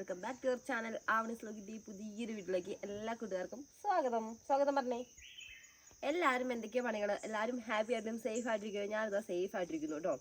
Welcome back to your channel Avani ഈ പുതിയൊരു വീട്ടിലേക്ക് എല്ലാ കൂട്ടുകാർക്കും സ്വാഗതം. സ്വാഗതം പറഞ്ഞേ. എല്ലാവരും എന്തൊക്കെയാ പണികൾ എല്ലാവരും ഹാപ്പി ആയിട്ടും സേഫ് ആയിട്ടിരിക്കുക ഞാനിതാ സേഫ് ആയിട്ടിരിക്കുന്നു കേട്ടോ.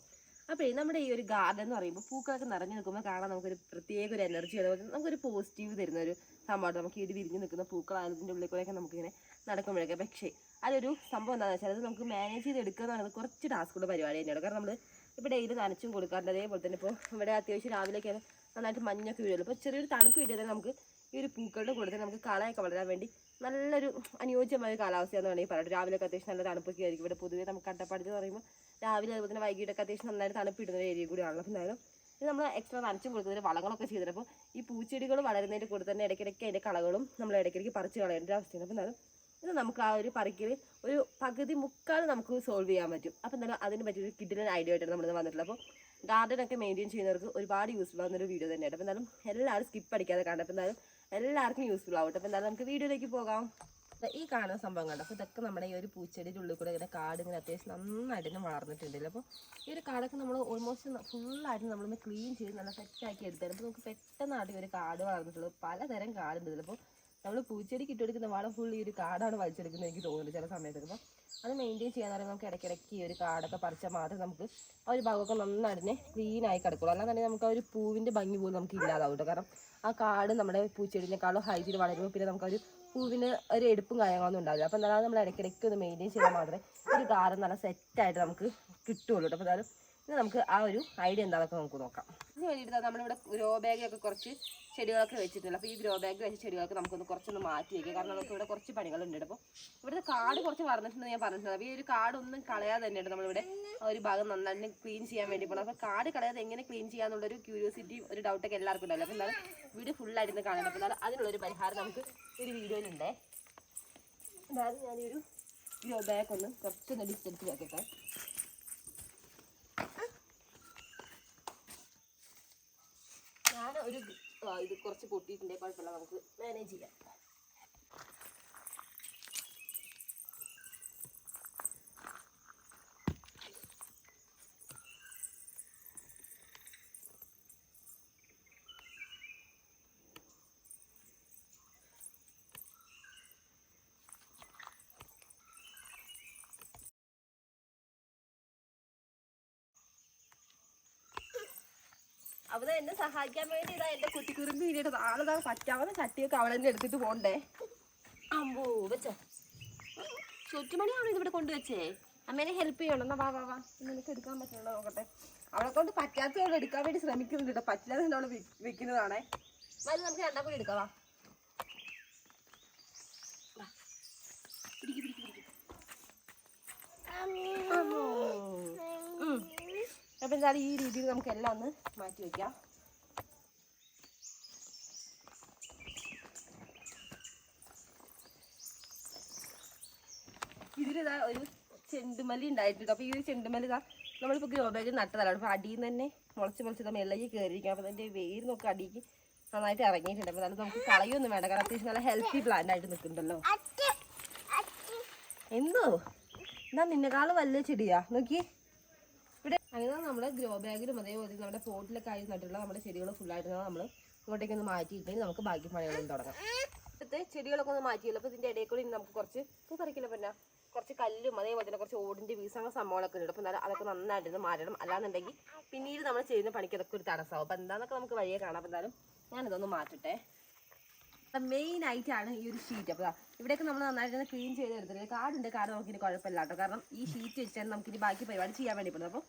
അപ്പോൾ നമ്മുടെ ഈ ഒരു ഗാർഡൻ എന്ന് പറയുമ്പോൾ പൂക്കളൊക്കെ നിറഞ്ഞു നിൽക്കുമ്പോൾ കാണാൻ നമുക്കൊരു പ്രത്യേക ഒരു എനർജി അതുപോലെ നമുക്കൊരു പോസിറ്റീവ് തരുന്ന ഒരു സംഭവമാണ്. നമുക്ക് ഇത് വിരിഞ്ഞു നിൽക്കുന്ന പൂക്കളായതിന്റെ ഉള്ളിൽ കൂടെയൊക്കെ നമുക്കിങ്ങനെ നടക്കുമ്പോഴൊക്കെ. പക്ഷേ അതൊരു സംഭവം എന്താണെന്ന് വെച്ചാൽ അത് നമുക്ക് മാനേജ് ചെയ്ത് എടുക്കുക എന്ന് പറയുന്നത് കുറച്ച് ടാസ്കുള്ള പരിപാടി തന്നെയാണ്. കാരണം നമ്മൾ ഇപ്പോൾ ഡെയിലി നനച്ചും കൊടുക്കാറുണ്ട്. അതേപോലെ തന്നെ ഇപ്പോൾ ഇവിടെ അത്യാവശ്യം രാവിലെയൊക്കെ നന്നായിട്ട് മഞ്ഞൊക്കെ വീഴുമല്ലോ അപ്പോൾ ചെറിയൊരു തണുപ്പ് കിട്ടിയാൽ നമുക്ക് ഈ ഒരു പൂക്കളുടെ കൂടെ തന്നെ നമുക്ക് കളയൊക്കെ വളരാൻ വേണ്ടി നല്ലൊരു അനുയോജ്യമായ കാലാവസ്ഥയെന്ന് വേണമെങ്കിൽ പറയാം. രാവിലെയൊക്കെ അത്യാവശ്യം നല്ല തണുപ്പൊക്കെ ആയിരിക്കും. ഇവിടെ പൊതുവേ നമുക്ക് കട്ടപ്പാടി എന്ന് പറയുമ്പോൾ രാവിലെ അതുപോലെ തന്നെ വൈകിട്ടൊക്കെ അത്യാവശ്യം നന്നായിട്ട് തണുപ്പ് ഒരു ഏരിയ കൂടിയാണല്ലോ. എന്തായാലും ഇത് നമ്മൾ എക്സ്ട്രാ നനച്ചും കൊടുക്കുന്നതിന് വളങ്ങളൊക്കെ ചെയ്തിട്ട് അപ്പോൾ ഈ പൂച്ചെടികൾ വളരുന്നതിന്റെ കൂടെ തന്നെ ഇടയ്ക്കിടയ്ക്ക് അതിന്റെ കളകളും നമ്മൾ ഇടയ്ക്കിടയ്ക്ക് പറിച്ച് കളയേണ്ട അവസ്ഥയാണ്. അപ്പോൾ എന്തായാലും ഇത് നമുക്ക് ആ ഒരു പറിക്കൽ ഒരു പകുതി മുക്കാൽ നമുക്ക് സോൾവ് ചെയ്യാൻ പറ്റും. അപ്പോൾ എന്തായാലും അതിന് പറ്റിയൊരു കിഡിലൻ ഐഡിയ ആയിട്ടാണ് നമ്മൾ വന്നിട്ടുള്ളത്. അപ്പോൾ ഗാർഡൻ ഒക്കെ മെയിന്റെയിൻ ചെയ്യുന്നവർക്ക് ഒരുപാട് യൂസ്ഫുൾ ആവുന്ന ഒരു വീഡിയോ തന്നെയാണ് അപ്പോൾ എന്തായാലും എല്ലാവരും സ്കിപ്പ് അടിക്കാതെ കാണാം അപ്പോൾ എന്തായാലും എല്ലാവർക്കും യൂസ്ഫുൾ ആവട്ടെ. അപ്പോൾ എന്തായാലും നമുക്ക് വീഡിയോയിലേക്ക് പോകാം. ഈ കാണുന്ന സംഭവം കണ്ടോ അപ്പോൾ ഇതൊക്കെ നമ്മുടെ ഈ ഒരു പൂച്ചെടിയുടെ ഉള്ളിൽ കൂടെ ഇങ്ങനെ കാട് ഇങ്ങനെ അത്യാവശ്യം നന്നായിട്ട് തന്നെ വളർന്നിട്ടുണ്ടല്ലോ. അപ്പോൾ ഈ ഒരു കാടൊക്കെ നമ്മൾ ഓൾമോസ്റ്റ് ഫുള്ളായിട്ട് നമ്മളൊന്ന് ക്ലീൻ ചെയ്ത് നല്ല സെറ്റാക്കി എടുത്താലും അപ്പോൾ നമുക്ക് പെട്ടെന്നായിട്ട് ഈ ഒരു കാട് വളർന്നിട്ടുള്ളത് പലതരം കാടുണ്ട് ഇതിൽ അപ്പോൾ നമ്മൾ പൂച്ചെടിക്ക് കിട്ടിയെടുക്കുന്ന വളം ഫുൾ ഈ ഒരു കാടാണ് വലിച്ചെടുക്കുന്നത് എനിക്ക് തോന്നുന്നുണ്ട് ചില സമയത്തൊക്കെ. അപ്പോൾ അത് മെയിന്റെയിൻ ചെയ്യാൻ പറയുമ്പോൾ നമുക്ക് ഇടയ്ക്കിടയ്ക്ക് ഈ ഒരു കാടൊക്കെ പറിച്ചാൽ മാത്രമേ നമുക്ക് ആ ഒരു ഭാഗമൊക്കെ നന്നായിട്ട് ക്ലീനായി കിടക്കുള്ളൂ. അല്ലാതെ തന്നെ നമുക്ക് ആ ഒരു പൂവിന്റെ ഭംഗി പോലും നമുക്ക് ഇല്ലാതാവും കാരണം ആ കാട് നമ്മുടെ പൂച്ചെടിനേക്കാളും ഹൈറ്റിൽ വളരുമ്പോൾ പിന്നെ നമുക്ക് ഒരു പൂവിന് ഒരു എടുപ്പും കാര്യങ്ങളൊന്നും ഉണ്ടാവില്ല. അപ്പോൾ എന്നാലും നമ്മൾ ഇടയ്ക്കിടയ്ക്ക് ഒന്ന് മെയിന്റെയിൻ ചെയ്താൽ മാത്രമേ ഒരു കാട് നല്ല സെറ്റായിട്ട് നമുക്ക് കിട്ടുള്ളൂ കേട്ടോ അപ്പോൾ എന്തായാലും ഇനി നമുക്ക് ആ ഒരു ഐഡിയ എന്താണെന്നൊക്കെ നമുക്ക് നോക്കാം. ഇതിന് വേണ്ടിയിട്ട് നമ്മളിവിടെ ഗ്രോ ബാഗിലൊക്കെ കുറച്ച് ചെടികളൊക്കെ വെച്ചിട്ടുണ്ട്. അപ്പോൾ ഈ ഗ്രോ ബാഗ് വെച്ച ചെടികളൊക്കെ നമുക്കൊന്ന് കുറച്ചൊന്ന് മാറ്റി വയ്ക്കാം കാരണം നമുക്ക് ഇവിടെ കുറച്ച് പണികളുണ്ട് അപ്പോൾ ഇവിടുത്തെ കാട് കുറച്ച് വളർന്നിട്ടുണ്ടെന്ന് ഞാൻ പറഞ്ഞിട്ടുണ്ട്. അപ്പോൾ ഈ ഒരു കാടൊന്നും കളയാതെ തന്നെയാണ് നമ്മളിവിടെ ഒരു ഭാഗം നന്നായിട്ട് ക്ലീൻ ചെയ്യാൻ വേണ്ടി പോകണം അപ്പോൾ കാട് കളയാതെ എങ്ങനെ ക്ലീൻ ചെയ്യാന്നുള്ളൊരു ക്യൂരിയോസിറ്റിയും ഒരു ഡൗട്ടൊക്കെ എല്ലാവർക്കും ഉണ്ടല്ലോ. അപ്പോൾ എന്നാലും വീട് ഫുള്ളായിട്ട് കാണുന്നത് അപ്പോൾ എന്നാലും അതിനുള്ളൊരു പരിഹാരം നമുക്ക് ഒരു വീഡിയോയിലുണ്ടേ അതായത് ഞാനൊരു ഗ്രോ ബാഗ് ഒന്ന് കുറച്ചൊന്ന് ഡിസ്റ്റൻസ് വെക്കട്ടെ ഞാൻ ഒരു ഇത് കുറച്ച് പൊട്ടിയിട്ടുണ്ട് കുഴപ്പമില്ല. നമുക്ക് മാനേജ് ചെയ്യാം. അവനെ എന്നെ സഹായിക്കാൻ വേണ്ടി ഇതാ എന്റെ കുട്ടിക്കുറുമ്പ് ഇനിയിട്ട് ആളതാ പറ്റാവുന്ന ചട്ടിയൊക്കെ അവളെ തന്നെ എടുത്തിട്ട് പോണ്ടേ? അമ്പോ വെച്ചോ. ചുറ്റുമണിയാണോ ഇതിവിടെ കൊണ്ടുവച്ചേ? അമ്മേനെ ഹെൽപ്പ് ചെയ്യണം. എന്നാ വാ വാ വാ. നിനക്ക് എടുക്കാൻ പറ്റുള്ളൂ നോക്കട്ടെ. അവളെ കൊണ്ട് പറ്റാത്തവളെ എടുക്കാൻ വേണ്ടി ശ്രമിക്കുന്നുണ്ട് കേട്ടോ. പറ്റില്ലാതെ അവളെ വിൽക്കുന്നതാണേ. മതി നമുക്ക് രണ്ടാം കൂടി എടുക്കാം വാ. എന്തായാലും ഈ രീതിയിൽ നമുക്ക് എല്ലാം ഒന്ന് മാറ്റി വെക്കാം. ഇതിലിതാ ഒരു ചെണ്ടുമല്ലി ഉണ്ടായിട്ടുണ്ട്. അപ്പൊ ഈ ഒരു ചെണ്ടുമല്ലി ഇതാ നമ്മളിപ്പോൾ ഗ്രോ ബാഗിൽ നട്ടതാണ്. അപ്പൊ അടിയിൽ നിന്ന് തന്നെ മുളച്ച് മുളച്ച് നമ്മൾ ഇളകി കയറിയിരിക്കും അപ്പൊ അതിന്റെ വേര് നോക്കി അടിക്ക് നന്നായിട്ട് ഇറങ്ങിയിട്ടുണ്ട്. അപ്പൊ എന്നാലും നമുക്ക് കളയൊന്നും വേണ്ട. കാരണം അത്യാവശ്യം നല്ല ഹെൽത്തി പ്ലാന്റ് ആയിട്ട് നിൽക്കുന്നുണ്ടല്ലോ. എന്തോ? എന്നാ നിന്നെക്കാളും വലിയ ചെടിയാ. നോക്കി അങ്ങനെ നമ്മുടെ ഗ്രോ ബാഗിലും അതേപോലെ നമ്മുടെ പോട്ടിലൊക്കെ ആയി നട്ടിട്ടുള്ള നമ്മുടെ ചെടികൾ ഫുള്ളായിട്ട് നമ്മൾ ഇങ്ങോട്ടേക്ക് ഒന്ന് മാറ്റിയിട്ടുണ്ടെങ്കിൽ നമുക്ക് ബാക്കി പണികളൊന്നും തുടങ്ങാം. ഇപ്പോഴത്തെ ചെടികളൊക്കെ ഒന്ന് മാറ്റിയല്ലോ. അപ്പോൾ ഇതിന്റെ ഇടയിൽ കൂടി നമുക്ക് കുറച്ച് പൂ പറിക്കില്ല പിന്നെ? കുറച്ച് കല്ലും അതേപോലെ തന്നെ കുറച്ച് ഓടിന്റെ വീസ് അങ്ങനെ സംഭവങ്ങളൊക്കെ ഉണ്ട്. അപ്പോൾ എന്നാലും അതൊക്കെ നന്നായിട്ടൊന്ന് മാറ്റണം. അല്ലാന്നുണ്ടെങ്കിൽ പിന്നീട് നമ്മൾ ചെയ്യുന്ന പണിക്ക് അതൊക്കെ ഒരു തടസ്സമാവും. അപ്പോൾ എന്താണെന്നൊക്കെ നമുക്ക് വഴിയെ കാണാം. അപ്പോൾ എന്തായാലും ഞാനിതൊന്ന് മാറ്റട്ടെ. മെയിൻ ആയിട്ടാണ് ഈ ഒരു ഷീറ്റ് അപ്പോൾ ഇവിടെയൊക്കെ നമ്മൾ നന്നായിട്ട് ക്ലീൻ ചെയ്ത് എടുത്തിട്ട് കാടുണ്ട്. കാട് നമുക്കിനി കുഴപ്പമില്ല കേട്ടോ. കാരണം ഈ ഷീറ്റ് വെച്ചാൽ നമുക്കിനി ബാക്കി പരിപാടി ചെയ്യാൻ വേണ്ടി പറ്റും അപ്പോൾ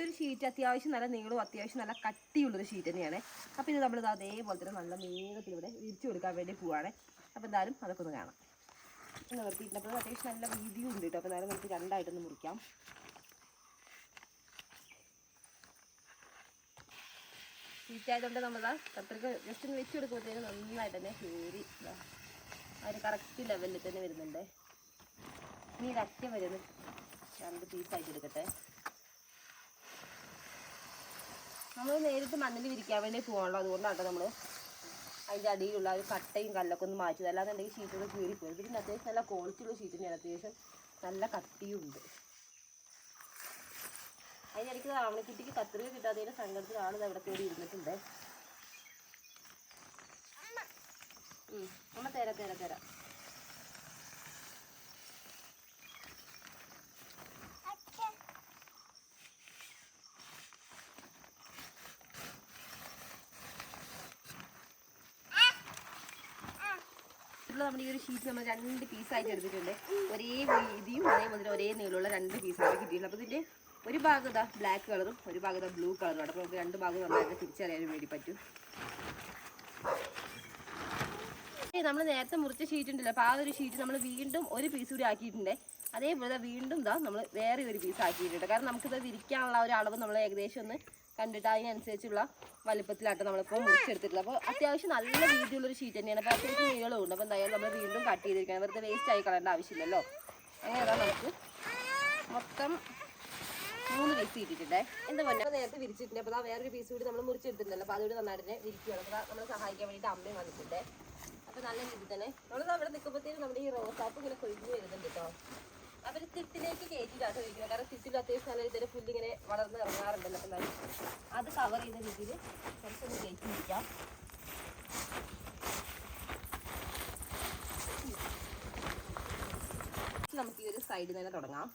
ഒരു ഷീറ്റ് അത്യാവശ്യം നല്ല നീളവും അത്യാവശ്യം നല്ല കട്ടിയുള്ളൊരു ഷീറ്റ് തന്നെയാണ്. അപ്പോൾ ഇത് നമ്മളിത് അതേപോലെ തന്നെ നല്ല നീളത്തിൽ ഇവിടെ വിരിച്ചു കൊടുക്കാൻ വേണ്ടി പോവാണ്. അപ്പോൾ എന്തായാലും അതൊക്കെ ഒന്ന് കാണാം. നിർത്തിയിട്ടപ്പോൾ അത്യാവശ്യം നല്ല വീതിയും ഉണ്ട് കേട്ടോ അപ്പോൾ എന്തായാലും നമുക്ക് രണ്ടായിട്ടൊന്ന് മുറിക്കാം. ഷീറ്റായതുകൊണ്ട് നമ്മൾ അത്രയ്ക്ക് ജസ്റ്റ് ഒന്ന് വെച്ച് കൊടുക്കുമ്പോഴത്തേനും നന്നായിട്ട് തന്നെ കയറി അതിന് കറക്റ്റ് ലെവലിൽ തന്നെ വരുന്നുണ്ട്. ഇനി ഇതൊക്കെ വരുന്നു രണ്ട് പീസായിട്ട് എടുക്കട്ടെ. നമ്മൾ നേരിട്ട് മണ്ണിൽ വിരിക്കാൻ വേണ്ടി പോകണല്ലോ അതുകൊണ്ടാണ് നമ്മൾ അതിന്റെ അടിയിലുള്ള ഒരു കട്ടയും കല്ലൊക്കെ ഒന്ന് മാറ്റി അല്ലാന്നുണ്ടെങ്കിൽ ഷീറ്റുകൾ കീറിപ്പോയി പിന്നെ അത്യാവശ്യം നല്ല ക്വാളിറ്റിയുള്ള ഷീറ്റിനാണ് അത്യാവശ്യം നല്ല കട്ടിയുണ്ട്. അതിനിടയ്ക്ക് ആവണക്കുട്ടിക്ക് കത്രിക കിട്ടാത്തതിന്റെ സങ്കടത്തിലാണ് അവിടെ കയറി ഇരുന്നിട്ടുണ്ട്. നമ്മൾ തരാം തരാം തരാം. ഇതിലുള്ള നമ്മുടെ ഈ ഒരു ഷീറ്റ് നമ്മൾ രണ്ട് പീസായിട്ട് എടുത്തിട്ടുണ്ട്. ഒരേ വീതിയും അതേ മുതൽ ഒരേ നീളമുള്ള രണ്ട് പീസാണ് കിട്ടിയിട്ടുണ്ട് അപ്പോൾ ഇതിന്റെ ഒരു ഭാഗം ഇതാ ബ്ലാക്ക് കളറും ഒരു ഭാഗം ഇതാ ബ്ലൂ കളറും അപ്പോൾ നമുക്ക് രണ്ട് ഭാഗം നന്നായിട്ട് തിരിച്ചറിയാനും വേണ്ടി പറ്റും. നമ്മൾ നേരത്തെ മുറിച്ച ഷീറ്റ് ഉണ്ടല്ലോ. അപ്പോൾ ആ ഒരു ഷീറ്റ് നമ്മൾ വീണ്ടും ഒരു പീസ് കൂടി ആക്കിയിട്ടുണ്ട്. അതേപോലെ വീണ്ടും ഇതാ നമ്മൾ വേറെ ഒരു പീസ് ആക്കിയിട്ടുണ്ട്. കാരണം നമുക്കിത് വിരിക്കാനുള്ള ഒരു അളവ് നമ്മൾ ഏകദേശം ഒന്ന് കണ്ടിട്ട് അതിനനുസരിച്ചുള്ള വലുപ്പത്തിലാട്ടോ നമ്മളിപ്പോൾ മുറിച്ചെടുത്തിട്ടുള്ളത്. അപ്പോൾ അത്യാവശ്യം നല്ല രീതിയിലുള്ളൊരു ഷീറ്റ് തന്നെയാണ്. അപ്പോൾ അത്യാവശ്യം നീളമുണ്ട് അപ്പോൾ എന്തായാലും നമ്മൾ വീണ്ടും കട്ട് ചെയ്തിരിക്കണം. വെറുതെ വേസ്റ്റ് ആയി കളയേണ്ട ആവശ്യമില്ലല്ലോ. അങ്ങനെ അതാ നമുക്ക് മൊത്തം മൂന്ന് പീസ് ഇട്ടിട്ടുണ്ടേ. എന്താ പറയുക നേരത്തെ വിരിച്ചിട്ടുണ്ട്. അപ്പോൾ ആ വേറൊരു പീസ് കൂടി നമ്മൾ മുറിച്ചെടുത്തിട്ടുണ്ടല്ലോ. അപ്പോൾ അതുകൂടി നന്നായിട്ട് തന്നെ വിരിക്കുകയാണ് അപ്പോൾ നമ്മളെ സഹായിക്കാൻ വേണ്ടിയിട്ട് അമ്മയും വന്നിട്ടുണ്ട്. അപ്പോൾ നല്ല രീതിയിൽ തന്നെ നമ്മൾ അവിടെ നിൽക്കുമ്പോഴത്തേക്കും നമ്മുടെ ഈ റോസാപ്പ് ഇങ്ങനെ കൊഴിഞ്ഞ് വരുന്നുണ്ട് കേട്ടോ. അവർ തിട്ടിലേക്ക് കയറ്റിയിട്ടാണ് ഇരിക്കുന്നത് കാരണം തിട്ടിൽ അത്യാവശ്യം നല്ല രീതിയിൽ പുല്ലിങ്ങനെ വളർന്ന് ഇറങ്ങാറുണ്ടല്ലോ എന്തായാലും അത് കവർ ചെയ്യുന്ന രീതിയിൽ കുറച്ചൊന്ന് കയറ്റി ഇരിക്കാം നമുക്ക് ഈ ഒരു സൈഡിൽ തന്നെ തുടങ്ങാം.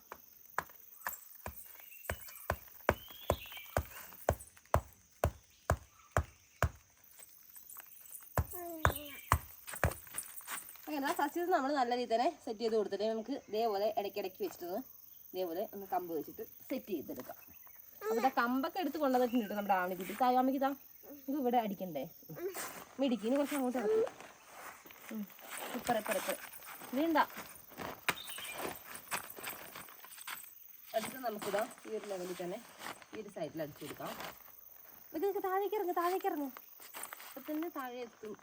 അങ്ങനെ ആ സസ്യം നമ്മൾ നല്ല രീതി തന്നെ സെറ്റ് ചെയ്ത് കൊടുത്തിട്ട് നമുക്ക് ഇതേപോലെ ഇടയ്ക്കിടയ്ക്ക് വെച്ചിട്ട് ഇതേപോലെ ഒന്ന് കമ്പ് വെച്ചിട്ട് സെറ്റ് ചെയ്തെടുക്കാം. അവിടെ കമ്പൊക്കെ എടുത്ത് കൊണ്ടുവന്നിട്ടുണ്ട് നമ്മുടെ ആണിക്കുട്ടി. തായാമിക്ക് താ നമുക്ക് ഇവിടെ അടിക്കണ്ടേ? മിടിക്കിന് കുറച്ച് അങ്ങോട്ട് ഇറക്കും. ഇപ്പറ ഇപ്പറ ഇപ്പറ. വേണ്ട അടുത്ത് നമുക്കിതാ ഈ ഒരു ലെവലിൽ തന്നെ ഈ ഒരു സൈഡിൽ അടിച്ചെടുക്കാം നമുക്ക് താഴേക്ക് ഇറങ്ങും താഴേക്ക് ഇറങ്ങും. അപ്പം തന്നെ താഴെ എത്തും.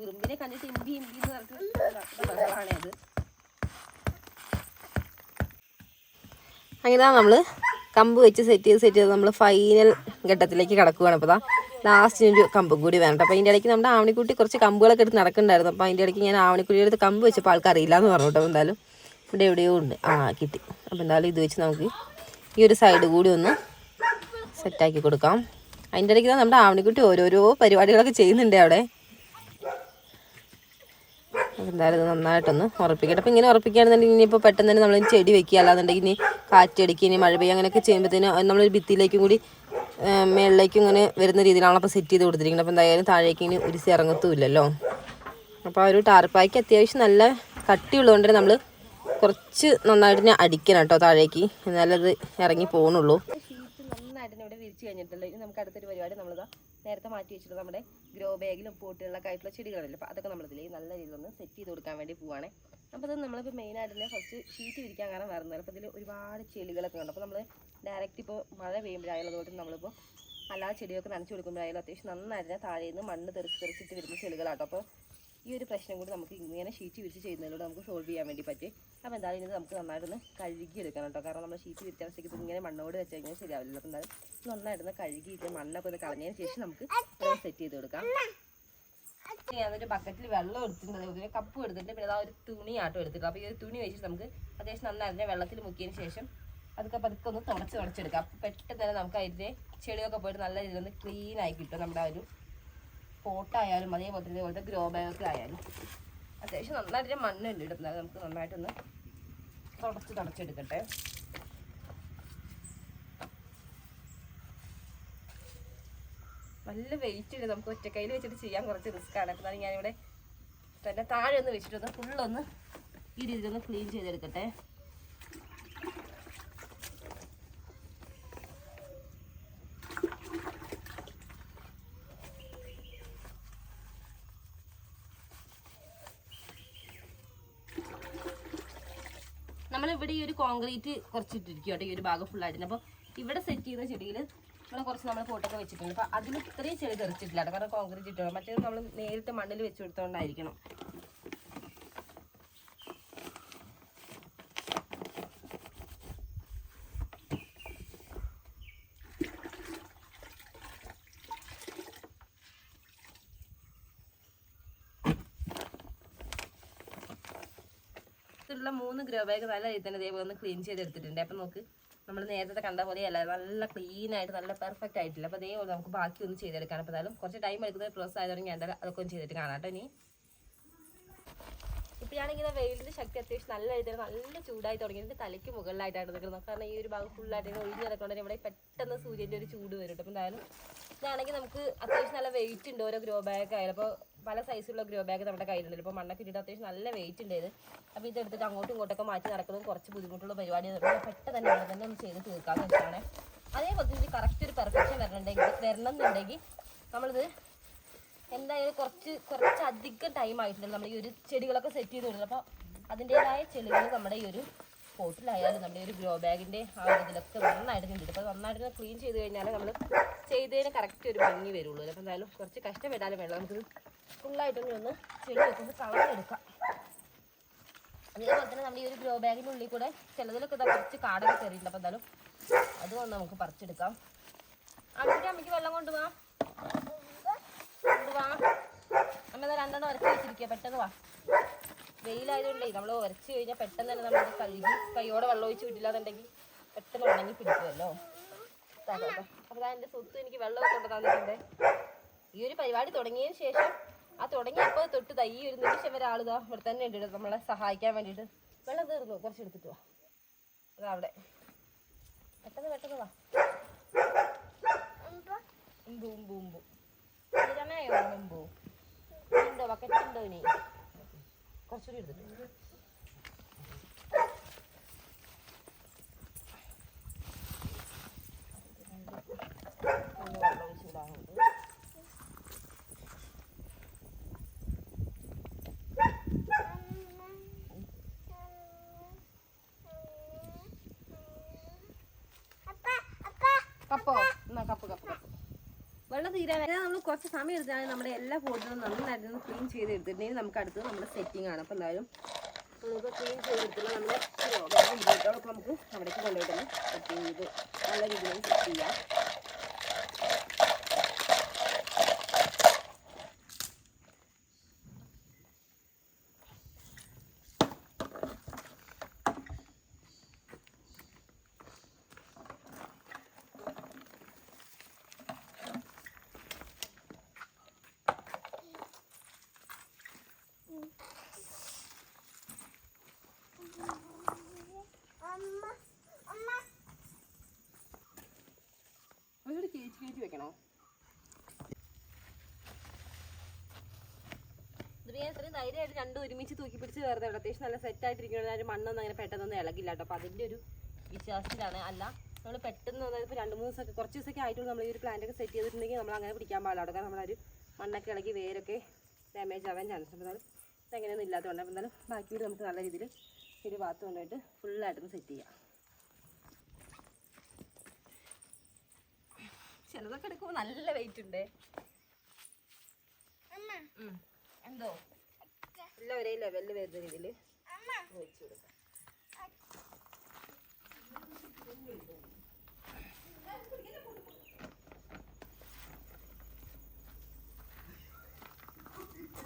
ഉറുമ്പിനെ കണ്ടിട്ട് ഇമ്പി ഇമ്പി എന്ന് പറഞ്ഞിട്ട് ബഹളാണ് അത്. അങ്ങനെ നമ്മൾ കമ്പ് വെച്ച് സെറ്റ് ചെയ്ത് സെറ്റ് ചെയ്ത് നമ്മൾ ഫൈനൽ ഘട്ടത്തിലേക്ക് കിടക്കുകയാണ്. അപ്പോൾ ലാസ്റ്റിന് ഒരു കമ്പും കൂടി വേണം അപ്പോൾ അതിന്റെ ഇടയ്ക്ക് നമ്മുടെ ആവണിക്കുട്ടി കുറച്ച് കമ്പുകളൊക്കെ എടുത്ത് നടക്കുന്നുണ്ടായിരുന്നു. അപ്പോൾ അതിന്റെ ഇടയ്ക്ക് ഞാൻ ആവണിക്കുട്ടി എടുത്ത് കമ്പ് വെച്ചപ്പോൾ ആൾക്കറിയില്ല എന്ന് പറഞ്ഞു കേട്ടോ. എന്തായാലും ഇവിടെ എവിടെയോ ഉണ്ട്. ആ കിട്ടി. അപ്പോൾ എന്തായാലും ഇത് വെച്ച് നമുക്ക് ഈ ഒരു സൈഡ് കൂടി ഒന്ന് സെറ്റാക്കി കൊടുക്കാം. അതിന്റെ ഇടയ്ക്ക് നമ്മുടെ ആവണിക്കുട്ടി ഓരോരോ പരിപാടികളൊക്കെ ചെയ്യുന്നുണ്ട് അവിടെ. എന്തായാലും നന്നായിട്ടൊന്ന് ഉറപ്പിക്കട്ടെ. അപ്പോൾ ഇങ്ങനെ ഉറപ്പിക്കുകയാണെന്നുണ്ടെങ്കിൽ ഇനിയിപ്പോൾ പെട്ടെന്ന് തന്നെ നമ്മൾ ചെടി വെക്കുക. അല്ലാന്നുണ്ടെങ്കിൽ ഇനി കാറ്റടിക്കുക ഇനി മഴ പെയ്യുക അങ്ങനെയൊക്കെ ചെയ്യുമ്പോഴത്തേന് നമ്മളൊരു ഭിത്തിയിലേക്കും കൂടി മേളിലേക്കും ഇങ്ങനെ വരുന്ന രീതിയിലാണ് അപ്പോൾ സെറ്റ് ചെയ്ത് കൊടുത്തിരിക്കുന്നത്. അപ്പോൾ എന്തായാലും താഴേക്ക് ഇനി ഉരുസി ഇറങ്ങത്തുമില്ലല്ലോ. അപ്പോൾ ആ ഒരു ടാർപ്പായ്ക്ക് അത്യാവശ്യം നല്ല കട്ടിയുള്ളതുകൊണ്ട് നമ്മൾ കുറച്ച് നന്നായിട്ട് ഞാൻ അടിക്കണം കേട്ടോ താഴേക്ക്. എന്നാലത് ഇറങ്ങി ഷീറ്റ് നന്നായിട്ട് ഇവിടെ വിരിച്ച് കഴിഞ്ഞിട്ടുള്ളത് ഇനി നമുക്ക് അടുത്തൊരു പരിപാടി നമ്മളിതാ നേരത്തെ മാറ്റി വെച്ചിട്ട് നമ്മുടെ ഗ്രോ ബാഗിലും പോട്ടുകളിലൊക്കെ ആയിട്ടുള്ള ചെടികളില്ല? അപ്പോൾ അതൊക്കെ നമ്മളിതിലേക്ക് നല്ല രീതിയിലൊന്ന് സെറ്റ് ചെയ്ത് കൊടുക്കാൻ വേണ്ടി പോവാണ്. അപ്പോൾ ഇത് നമ്മളിപ്പോൾ മെയിനായിട്ട് തന്നെ ഫസ്റ്റ് ഷീറ്റ് വിരിക്കാൻ കാരണം ഒന്നുമില്ല. അപ്പോൾ ഇതിൽ ഒരുപാട് ചെടികളൊക്കെ ഉണ്ട് അപ്പോൾ നമ്മൾ ഡയറക്റ്റ് ഇപ്പോൾ മഴ പെയ്യുമ്പോഴായാലും അതുകൊണ്ട് നമ്മളിപ്പോൾ അല്ലാതെ ചെടിയൊക്കെ നനച്ച് കൊടുക്കുമ്പോഴായാലും അത്യാവശ്യം നന്നായിട്ട് താഴെ നിന്ന് മണ്ണ് തെറിച്ച് തെറിച്ചിട്ട് വരുന്ന ചെടികളാട്ടോ. അപ്പോൾ ഈ ഒരു പ്രശ്നം കൂടി നമുക്ക് ഇങ്ങനെ ഷീറ്റ് വിരിച്ച് ചെയ്യുന്നതിലൂടെ നമുക്ക് സോൾവ് ചെയ്യാൻ വേണ്ടി പറ്റും. അപ്പോൾ എന്തായാലും ഇത് നമുക്ക് നന്നായിട്ടൊന്ന് കഴുകി എടുക്കണം കേട്ടോ കാരണം നമ്മൾ ഷീറ്റ് വിരിച്ച അവസ്ഥയ്ക്ക് ഇങ്ങനെ മണ്ണോട് വെച്ച് കഴിഞ്ഞാൽ ശരിയാവില്ല അപ്പോൾ എന്തായാലും നന്നായിട്ടൊന്ന് കഴുകിയിട്ട് മണ്ണൊക്കെ ഒന്ന് കളഞ്ഞതിന് ശേഷം നമുക്ക് സെറ്റ് ചെയ്ത് കൊടുക്കാം. ഞാനൊരു ബക്കറ്റിൽ വെള്ളം എടുത്തിട്ടുണ്ട് അതേപോലെ കപ്പ് എടുത്തിട്ട് പിന്നെ ആ ഒരു തുണി ആട്ടോ എടുത്തിട്ട് അപ്പോൾ ഈ ഒരു തുണി വെച്ചിട്ട് നമുക്ക് അത്യാവശ്യം നന്നായിട്ട് വെള്ളത്തിൽ മുക്കിയതിന് ശേഷം അതൊക്കെ പതുക്കെ ഒന്ന് തുടച്ച് തുടച്ചെടുക്കാം. അപ്പോൾ പെട്ടെന്ന് തന്നെ നമുക്ക് അതിന്റെ ചെടിയൊക്കെ പോയിട്ട് നല്ല രീതിയിൽ ഒന്ന് ക്ലീൻ കിട്ടും നമ്മുടെ ആ ഒരു പോട്ടായാലും അതേപോലെ തന്നെ ഇതുപോലത്തെ ഗ്രോ ബാഗൊക്കെ ആയാലും അത്യാവശ്യം നന്നായിട്ട് മണ്ണുണ്ട് ഇടുന്നത്. നമുക്ക് നന്നായിട്ടൊന്ന് തുടച്ച് തുടച്ചെടുക്കട്ടെ. നല്ല വെയിറ്റ് ഉണ്ട് നമുക്ക് ഒറ്റക്കൈയിൽ വെച്ചിട്ട് ചെയ്യാൻ കുറച്ച് റിസ്ക് ആണ്. അപ്പോൾ ഞാനിവിടെ തന്നെ താഴെ ഒന്ന് വെച്ചിട്ടൊന്ന് ഫുള്ളൊന്ന് ഈ രീതിയിലൊന്ന് ക്ലീൻ ചെയ്തെടുക്കട്ടെ. നമ്മളിവിടെ ഈ ഒരു കോൺക്രീറ്റ് കുറച്ച് ഇട്ടിരിക്കും കേട്ടോ ഈ ഒരു ഭാഗം ഫുള്ളായിട്ട് അപ്പോൾ ഇവിടെ സെറ്റ് ചെയ്യുന്ന ചെടിയിൽ ഇവിടെ കുറച്ച് നമ്മൾ ഫോട്ടോ വെച്ചിട്ടുണ്ട്. അപ്പോൾ അതിൽ ഇത്രയും ചെടി തെറിച്ചിട്ടില്ല കാരണം കോൺക്രീറ്റ് ഇട്ടോ. മറ്റേത് നമ്മൾ നേരിട്ട് മണ്ണിൽ വെച്ച് കൊടുത്തോണ്ടായിരിക്കണം. ഇതിലുള്ള മൂന്ന് ഗ്രോ ബാഗ് നല്ല രീതിയിൽ തന്നെ ഇതേപോലെ ഒന്ന് ക്ലീൻ ചെയ്തെടുത്തിട്ടുണ്ട്. അപ്പം നോക്ക് നമ്മൾ നേരത്തെ കണ്ട പോലെയല്ല നല്ല ക്ലീൻ ആയിട്ട് നല്ല പെർഫെക്റ്റ് ആയിട്ടില്ല. അപ്പോൾ അതേപോലെ നമുക്ക് ബാക്കി ഒന്ന് ചെയ്തെടുക്കാൻ അപ്പോൾ എന്തായാലും കുറച്ച് ടൈം എടുക്കുന്ന പ്രോസസ് ആയതുകൊണ്ട് ഞാൻ എന്തായാലും അതൊക്കെ ഒന്ന് ചെയ്തിട്ട് കാണാം കേട്ടോ ഇനി. ഇപ്പോൾ ഞാനിങ്ങനെ വെയിലിന്റെ ശക്തി അത്യാവശ്യം നല്ല രീതിയിൽ നല്ല ചൂടായി തുടങ്ങിയിട്ട് തലയ്ക്ക് മുകളിലായിട്ടാണ് നിൽക്കുന്നത്. കാരണം ഈ ഒരു ഭാഗം ഫുള്ളായിട്ട് ഇങ്ങനെ ഒഴിഞ്ഞ് കിടക്കുന്നത് ഇവിടെ പെട്ടെന്ന് സൂര്യന്റെ ഒരു ചൂട് വരും അപ്പം എന്തായാലും ഇതാണെങ്കിൽ നമുക്ക് അത്യാവശ്യം നല്ല വെയിറ്റ് ഉണ്ട് ഓരോ ഗ്രോ ബാഗ് ആയാലും. അപ്പോൾ പല സൈസിലുള്ള ഗ്രോ ബാഗ് നമ്മുടെ കയ്യിലുണ്ട് ഇപ്പോൾ മണ്ണൊക്കെ ഇട്ടിട്ട് അത്യാവശ്യം നല്ല വെയിറ്റ് ഉണ്ട് ഇത് അപ്പോൾ ഇതെടുത്തിട്ട് അങ്ങോട്ടും ഇങ്ങോട്ടൊക്കെ മാറ്റി നടക്കുന്നത് കുറച്ച് ബുദ്ധിമുട്ടുള്ള പരിപാടിയാണ് പെട്ടെന്ന് തന്നെ അവിടെ തന്നെ ഒന്ന് ചെയ്ത് തീർക്കാമെന്ന് വെച്ചാണ് അതേപോലെ തന്നെ കറക്റ്റ് ഒരു പെർഫെക്ഷൻ വരണമെങ്കിൽ വരണം എന്നുണ്ടെങ്കിൽ നമ്മളിത് എന്തായാലും കുറച്ച് കുറച്ച് അധികം ടൈം ആയിട്ടുണ്ട് നമ്മൾ ഈ ഒരു ചെടികളൊക്കെ സെറ്റ് ചെയ്ത് കൊടുക്കുന്നത്. അപ്പോൾ അതിന്റെതായ ചെളികൾ നമ്മുടെ ഈ ഒരു പോട്ടിലായാലും നമ്മുടെ ഒരു ഗ്രോ ബാഗിന്റെ ആ ഒരു ഇതിലൊക്കെ നന്നായിട്ട് നിന്നിട്ട്. അപ്പോൾ നന്നായിട്ട് ക്ലീൻ ചെയ്ത് കഴിഞ്ഞാൽ നമ്മൾ ചെയ്തതിന് കറക്റ്റ് ഒരു ഭംഗി വരുള്ളൂ. അപ്പം എന്തായാലും കുറച്ച് കഷ്ടപ്പെട്ടാലും വേണം നമുക്ക് ഫുള്ളായിട്ടൊന്ന് ഒന്ന് ചെടി വെക്കുമ്പോൾ കളഞ്ഞെടുക്കാം അതേപോലെ തന്നെ നമ്മുടെ ഈ ഒരു ഗ്രോ ബാഗിന്റെ ഉള്ളിൽ കൂടെ ചിലതിലൊക്കെ കുറച്ച് കാടൊക്കെ കയറിയിട്ടുണ്ട്. അപ്പം എന്തായാലും അതും ഒന്ന് നമുക്ക് പറിച്ചെടുക്കാം. അമ്മയ്ക്ക് അമ്മയ്ക്ക് വെള്ളം കൊണ്ടുപോവാം കൊണ്ടുവാ അമ്മ എന്നാൽ രണ്ടെണ്ണം ഉരച്ച് വെച്ചിരിക്കുക പെട്ടെന്ന് വാ. വെയിലായതുകൊണ്ടേ നമ്മൾ ഉരച്ച് കഴിഞ്ഞാൽ പെട്ടെന്ന് തന്നെ നമ്മൾ കഴുകി കൈയോടെ വെള്ളം ഒഴിച്ച് വിട്ടില്ലാന്നുണ്ടെങ്കിൽ പെട്ടെന്ന് ഉണങ്ങി പിടിക്കുമല്ലോ അപ്പോൾ എന്റെ സ്വത്ത് എനിക്ക് വെള്ളമൊക്കെ കൊണ്ട് തന്നിട്ടുണ്ട്. ഈ ഒരു പരിപാടി തുടങ്ങിയതിന് ശേഷം ആ തുടങ്ങിയപ്പോൾ തൊട്ട് തൈ ഒരു നിമിഷം വരെ ആളുതാ ഇവിടെ തന്നെ ഉണ്ട് നമ്മളെ സഹായിക്കാൻ വേണ്ടിട്ട് വെള്ളം തീർന്നു? കുറച്ച് എടുത്തിട്ട് വാ. അതാ അവിടെ. പെട്ടെന്ന് പെട്ടെന്ന് വാ. ഉമ്പു. ഉമ്പു ഉമ്പു ഉണ്ടോ? ബക്കറ്റ് ഉണ്ടോ ഇനി? കുറച്ചുകൂടി എടുത്തിട്ട് വെള്ളം വിടാനുണ്ട് കപ്പോ? എന്നാ കപ്പ് കപ്പ് കപ്പ്. വെള്ളം തീരാനായി നമ്മൾ കുറച്ച് സമയം എടുത്താണ് നമ്മുടെ എല്ലാ ഫോട്ടോയും നന്നായിട്ട് ക്ലീൻ ചെയ്ത് എടുത്തിട്ടുണ്ടെങ്കിൽ നമുക്ക് അടുത്തത് നമ്മുടെ സെറ്റിംഗ് ആണ്. അപ്പോൾ എന്തായാലും നമ്മളിപ്പോൾ ക്ലീൻ ചെയ്തെടുത്തുള്ള നമ്മുടെ വീഡിയോകളൊക്കെ നമുക്ക് അവിടേക്ക് കൊണ്ടുപോയി തന്നെ സെറ്റ് ചെയ്ത് നല്ല രീതിയിൽ സെറ്റ് ചെയ്യാം. ചേച്ചി വെക്കണോ? ഇത്രയും ധൈര്യമായിട്ട് രണ്ടും ഒരുമിച്ച് തൂക്കി പിടിച്ച് വേറെ അത്യാവശ്യം നല്ല സെറ്റ് ആയിട്ടിരിക്കുന്നത് അതിന് മണ്ണൊന്നും അങ്ങനെ പെട്ടെന്നൊന്നും ഇളകില്ല കേട്ടോ. അപ്പോൾ അതിന്റെ ഒരു വിശ്വാസത്തിലാണ്. അല്ല നമ്മൾ പെട്ടെന്ന് അതായത് ഇപ്പോൾ മൂന്ന് ദിവസമൊക്കെ കുറച്ച് ദിവസമൊക്കെ ആയിട്ടുള്ള നമ്മൾ ഈ ഒരു പ്ലാന്റ് ഒക്കെ സെറ്റ് ചെയ്തിട്ടുണ്ടെങ്കിൽ നമ്മൾ അങ്ങനെ പിടിക്കാൻ പാടില്ല. കാരണം നമ്മളൊരു മണ്ണൊക്കെ ഇളകി വേരൊക്കെ ഡാമേജ് ആവാൻ ചാൻസ് ഉണ്ട്. എന്നാലും ഇല്ലാത്തതുകൊണ്ട്. എന്തായാലും ബാക്കി നമുക്ക് നല്ല രീതിയിൽ ഒരു ഭാഗത്ത് കൊണ്ടുപോയിട്ട് ഫുള്ളായിട്ടൊന്ന് സെറ്റ് ചെയ്യാം. ചിലതൊക്കെ എടുക്കുമ്പോ നല്ല വെയിറ്റ് ഉണ്ട്. എന്തോ? എല്ലാം ഒരേ ലെവലിൽ വരുന്ന രീതിയിൽ വെച്ച് കൊടുക്കാം.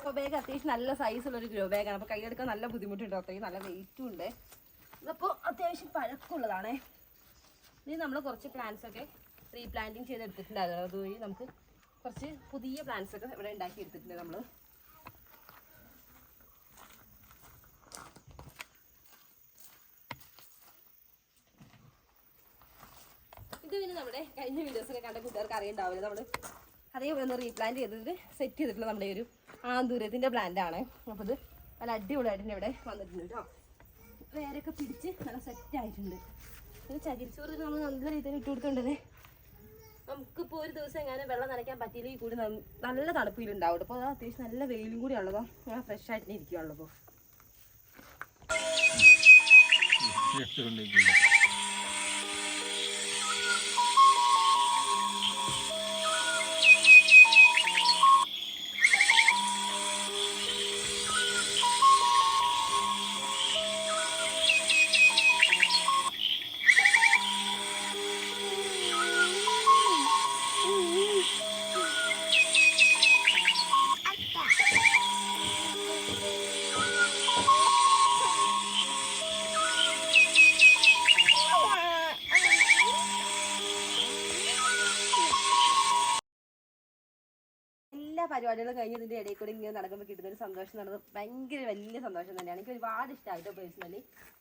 ഗ്രോ ബാഗ് അത്യാവശ്യം നല്ല സൈസുള്ള ഒരു ഗ്രോ ബാഗാണ് അപ്പോൾ കയ്യിലെടുക്കാൻ നല്ല ബുദ്ധിമുട്ടുണ്ട്. അത്രയും നല്ല വെയിറ്റും ഉണ്ട്. ഇതപ്പോൾ അത്യാവശ്യം പഴക്കമുള്ളതാണേ. ഇനി നമ്മൾ കുറച്ച് പ്ലാന്റ്സ് ഒക്കെ റീപ്ലാന്റിങ് ചെയ്തെടുത്തിട്ടുണ്ടായിരുന്നു അതുവഴി നമുക്ക് കുറച്ച് പുതിയ പ്ലാന്റ്സ് ഒക്കെ ഇവിടെ ഉണ്ടാക്കി എടുത്തിട്ടുണ്ട് നമ്മൾ ഇത് പിന്നെ നമ്മുടെ കഴിഞ്ഞ വീഡിയോസിനെ കണ്ട കൂട്ടുകാർക്ക് അറിയണ്ടാവില്ല. നമ്മൾ അതേപോലെ ഒന്ന് റീപ്ലാന്റ് ചെയ്തിട്ട് സെറ്റ് ചെയ്തിട്ടുള്ള നമ്മുടെ ഒരു ആന്തൂരത്തിന്റെ പ്ലാന്റ് ആണ്. അപ്പോൾ ഇത് നല്ല അടിപൊളിയായിട്ട് ഇവിടെ വന്നിട്ടുണ്ട് കേട്ടോ വേരൊക്കെ പിടിച്ച് നല്ല സെറ്റ് ആയിട്ടുണ്ട്. ചകിരിച്ചോറ് നമ്മൾ നല്ല രീതിയിൽ ഇട്ട് കൊടുത്തിട്ടുണ്ടല്ലേ നമുക്കിപ്പോൾ ഒരു ദിവസം എങ്ങനെ വെള്ളം നനയ്ക്കാൻ പറ്റിയില്ലെങ്കിൽ കൂടി നല്ല തണുപ്പിലുണ്ടാവും അപ്പോൾ അത് അത്യാവശ്യം നല്ല വെയിലും കൂടി ഉള്ളതോ. ഞാൻ ഫ്രഷ് ആയിട്ട് ഇരിക്കുകയുള്ളൂ പരിപാടികൾ കഴിഞ്ഞ് ഇതിന്റെ ഇടയിൽ കൂടി ഇങ്ങനെ നടക്കുമ്പോൾ കിട്ടുന്ന ഒരു സന്തോഷം എന്ന് പറയുന്നത് ഭയങ്കര വലിയ സന്തോഷം തന്നെയാണ്. എനിക്ക് ഒരുപാട് ഇഷ്ടമായിട്ടോ പേഴ്സണലി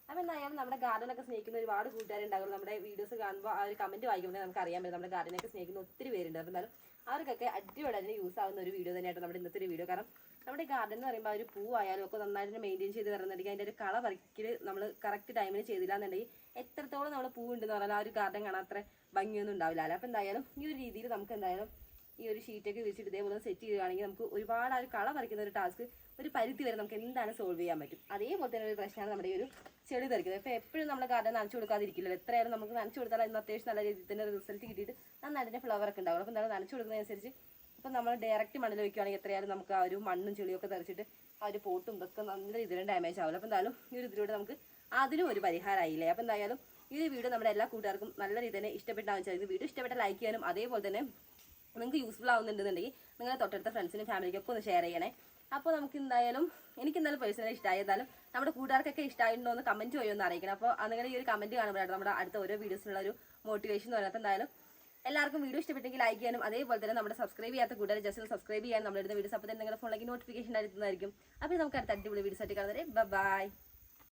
അപ്പോൾ എന്തായാലും നമ്മുടെ ഗാർഡനൊക്കെ സ്നേഹിക്കുന്ന ഒരുപാട് കൂട്ടുകാരുണ്ടാകും നമ്മുടെ വീഡിയോസ് കാണുമ്പോൾ ആ ഒരു കമന്റ് വായിക്കുമ്പോൾ നമുക്ക് അറിയാൻ പറ്റും. നമ്മുടെ ഗാർഡനൊക്കെ സ്നേഹിക്കുന്ന ഒത്തിരി പേരുണ്ട്. അപ്പോൾ എന്തായാലും അവർക്കൊക്കെ അടിപൊളി അതിന് യൂസ് ആവുന്ന ഒരു വീഡിയോ തന്നെയായിട്ട് നമ്മുടെ ഇന്നത്തെ ഒരു വീഡിയോ കാരണം നമ്മുടെ ഗാർഡൻ എന്ന് പറയുമ്പോൾ ഒരു പൂ ആയാലും ഒക്കെ നന്നായിട്ട് മെയിന്റെയിൻ ചെയ്ത് വരുന്നുണ്ടെങ്കിൽ അതിന്റെ ഒരു കള പറിക്കൽ നമ്മൾ കറക്റ്റ് ടൈമിന് ചെയ്തില്ല എന്നുണ്ടെങ്കിൽ എത്രത്തോളം നമ്മൾ പൂ ഉണ്ടെന്ന് പറഞ്ഞാൽ ആ ഒരു ഗാർഡൻ കാണാൻ അത്ര ഭംഗിയൊന്നും ഉണ്ടാവില്ല. അപ്പോൾ എന്തായാലും ഈ ഒരു രീതിയിൽ നമുക്ക് എന്തായാലും ഈ ഒരു ഷീറ്റൊക്കെ വിരിച്ചിട്ട് ഇതേപോലെ സെറ്റ് ചെയ്യുകയാണെങ്കിൽ നമുക്ക് ഒരുപാട് ആ ഒരു കള പറിക്കുന്ന ഒരു ടാസ്ക് ഒരു പരിധി വരെ നമുക്ക് എന്താണ് സോൾവ് ചെയ്യാൻ പറ്റും. അതേപോലെ തന്നെ ഒരു പ്രശ്നമാണ് നമ്മുടെ ഈ ഒരു ചെടി തെറിക്കുന്നത് ഇപ്പോൾ എപ്പോഴും നമ്മൾ ഗാർഡൻ നനച്ചു കൊടുക്കാതിരിക്കില്ല എത്രയായാലും നമുക്ക് നനച്ചു കൊടുത്താൽ ഇന്ന് അത്യാവശ്യം നല്ല രീതിയിൽ തന്നെ റിസൾട്ട് കിട്ടിയിട്ട് നന്നായിട്ട് ഫ്ലവർ ഒക്കെ ഉണ്ടാവും. അപ്പോൾ എന്താണ് നനച്ചു കൊടുക്കുന്നതനുസരിച്ച് ഇപ്പം നമ്മൾ ഡയറക്റ്റ് മണ്ണിൽ വയ്ക്കുകയാണെങ്കിൽ എത്രയായാലും നമുക്ക് ആ ഒരു മണ്ണും ചെളിയൊക്കെ തെറിച്ചിട്ട് ആ ഒരു പോട്ടും ഇതൊക്കെ നല്ല രീതിയിലും ഡാമേജ് ആവില്ല. അപ്പോൾ എന്തായാലും ഈ ഒരു ഇതിലൂടെ നമുക്ക് അതിനും ഒരു പരിഹാരമായില്ലേ അപ്പോൾ എന്തായാലും ഈ ഒരു വീഡിയോ നമ്മുടെ എല്ലാ കൂട്ടുകാർക്കും നല്ല രീതിയിൽ തന്നെ ഇഷ്ടപ്പെട്ടാണെന്ന് വെച്ചാൽ വീഡിയോ ഇഷ്ടപ്പെട്ട ലൈക്ക് ചെയ്യാനും അതേപോലെ തന്നെ നിങ്ങൾക്ക് യൂസ്ഫുൾ ആവുന്നുണ്ടെന്നുണ്ടെങ്കിൽ നിങ്ങളെ തൊട്ടടുത്ത ഫ്രണ്ട്സിനും ഫാമിലിക്കൊക്കെ ഒന്ന് ഷെയർ ചെയ്യണേ. അപ്പോൾ നമുക്ക് എന്തായാലും എനിക്ക് എന്തായാലും പേഴ്സണലി ഇഷ്ടമായി നമ്മുടെ കൂട്ടുകാർക്കൊക്കെ ഇഷ്ടമായിട്ടുണ്ടോ എന്ന് കമന്റ് വഴി ഒന്ന് അറിയിക്കണം. അപ്പോൾ അങ്ങനെ ഈ ഒരു കമന്റ് കാണുമ്പോഴാണ് നമ്മുടെ അടുത്ത ഓരോ വീഡിയോസിനുള്ള ഒരു മോട്ടിവേഷൻ എന്ന് പറയുന്നത്. എന്തായാലും എല്ലാവർക്കും വീഡിയോ ഇഷ്ടപ്പെട്ടെങ്കിൽ ലൈക്ക് ചെയ്യാനും അതേപോലെ തന്നെ നമ്മുടെ സബ്സ്ക്രൈബ് ചെയ്യാത്ത കൂടുതൽ ജസ്റ്റ് സബ്സ്ക്രൈബ് ചെയ്യാൻ നമ്മുടെ വീഡിയോസ് അപ്പോൾ തന്നെ നിങ്ങളുടെ ഫോണിലേക്ക് നോട്ടിഫിക്കേഷൻ ആയിരുന്നതായിരിക്കും അപ്പോൾ നമുക്ക് അടുത്ത അടിപൊളി വീഡിയോസ് ആയിട്ട് കാണുന്നത് ബൈ